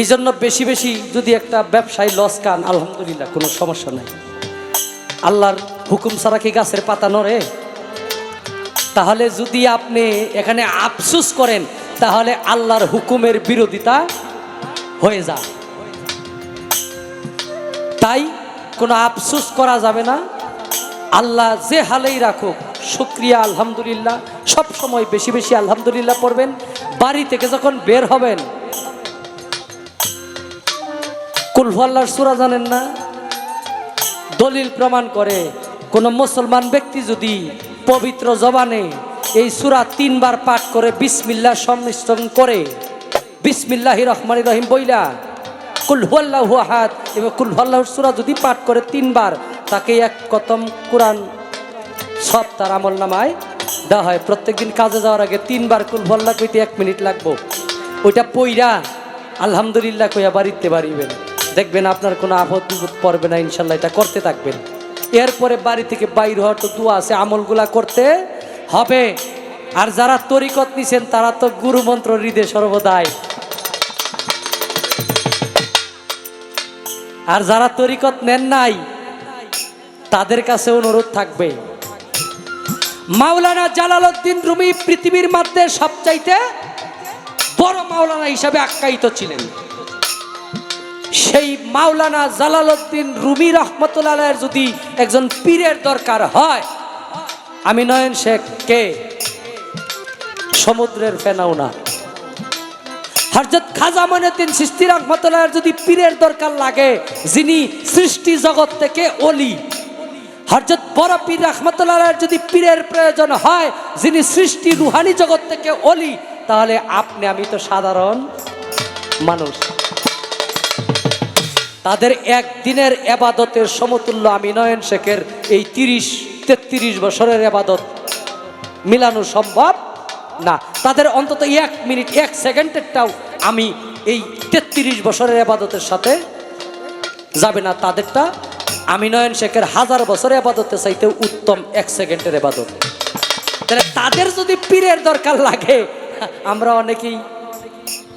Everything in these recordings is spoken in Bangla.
এই জন্য বেশি বেশি যদি একটা ব্যবসায় লস কান আলহামদুলিল্লাহ, কোনো সমস্যা নাই। আল্লাহর হুকুম ছাড়া কি গাছের পাতা নড়ে? তাহলে যদি আপনি এখানে আফসুস করেন, তাহলে আল্লাহর হুকুমের বিরোধিতা হয়ে যায়। তাই কোনো আফসুস করা যাবে না। আল্লাহ যে হালেই রাখুক, শুক্রিয়া, আলহামদুলিল্লাহ সব সময় বেশি বেশি আলহামদুলিল্লাহ পড়বেন। বাড়ি থেকে যখন বের হবেন কুলফাল্লার সুরা জানেন না? দলিল প্রমাণ করে, কোনো মুসলমান ব্যক্তি যদি পবিত্র জবানে এই সুরা তিনবার পাঠ করে বিসমিল্লাহ সংমিশ্রণ করে, বিসমিল্লাহ রহমান রহিম বইলা কুলহুয়াল্লাহ হাত এবং কুলহুয়াল্লাহর সুরা যদি পাঠ করে তিনবার, তাকে এক কতম কোরআন সব তার আমল নামায় দেওয়া হয়। প্রত্যেকদিন কাজে যাওয়ার আগে তিনবার কুলহুয়াল্লাহ কইতে এক মিনিট লাগবো। ওইটা পইরা আলহামদুলিল্লাহ কইয়া বাড়িতে বাড়িবেন। দেখবেন আপনার কোনো আপদ বিপদ পড়বে না, ইনশাল্লাহ এটা করতে থাকবেন। এরপরে বাড়ি থেকে বাইর হওয়ার তো দোয়া আছে, আমলগুলা করতে হবে। আর যারা তরিকত নিছেন, তারা তো গুরু মন্ত্র হৃদয় সর্বদাই। আর যারা তরিকত নেন নাই, তাদের কাছে অনুরোধ থাকবে। মাওলানা জালালউদ্দিন রুমি পৃথিবীর মধ্যে সবচাইতে বড় মাওলানা হিসাবে আখ্যায়িত ছিলেন। সেই মাওলানা জালালউদ্দিন রুমি রহমতুল্লাহের যদি একজন পীরের দরকার হয়, আমি নয়ন শেখ কে? সমুদ্রের ফেনাউনা। হরজত খাজা মনুদ্দিন সৃষ্টি রহমতুল্লাহের যদি পীরের দরকার লাগে, যিনি সৃষ্টি জগৎ থেকে অলি। হরজত বড় পীর রহমতুল্লাহের যদি পীরের প্রয়োজন হয়, যিনি সৃষ্টি রুহানি জগৎ থেকে অলি, তাহলে আপনি, আমি তো সাধারণ মানুষ। তাদের একদিনের এবাদতের সমতুল্য আমি নয়ন শেখের এই তিরিশ, তেত্রিশ বছরের এবাদত মিলানো সম্ভব? না। তাদের অন্তত এক মিনিট, এক সেকেন্ডেরটাও আমি এই তেত্রিশ বছরের এবাদতের সাথে যাবে না। তাদেরটা আমি নয়ন শেখের হাজার বছরের আবাদতে চাইতে উত্তম এক সেকেন্ডের এবাদত। তাহলে তাদের যদি পীরের দরকার লাগে, আমরা অনেকেই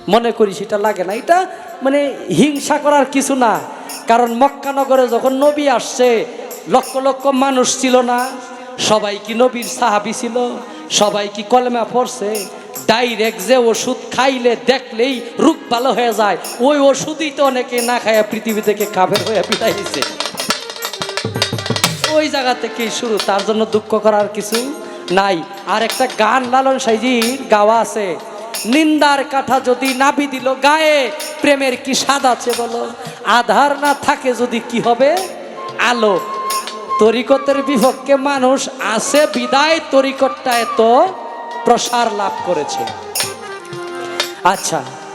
মনে করি সেটা লাগে না। এটা মানে হিংসা করার কিছু না। কারণ মক্কানগরে যখন নবী আসছে, লক্ষ লক্ষ মানুষ ছিল না। সবাই কি নবীর সাহাবি ছিল? সবাই কি কলেমা পড়ছে? ডাইরেক্ট যে ওষুধ খাইলে দেখলেই রূপ ভালো হয়ে যায়। ওই ওষুধই তো অনেকে না খায়া পৃথিবী থেকে কাফের হয়ে পিটাইছে ওই জায়গা থেকেই শুরু। তার জন্য দুঃখ করার কিছু নাই। আর একটা গান লালন সাইজির গাওয়া আছে। নিন্দার কাঠা যদি নাবি দিল গায়ে, প্রেমের কি স্বাদ আছে বলো? আধার না থাকে যদি কি হবে? আলো। তরিকতের বিপক্ষে মানুষ আছে, বিদায় তরিকতটা এত প্রসার লাভ করেছে। আচ্ছা।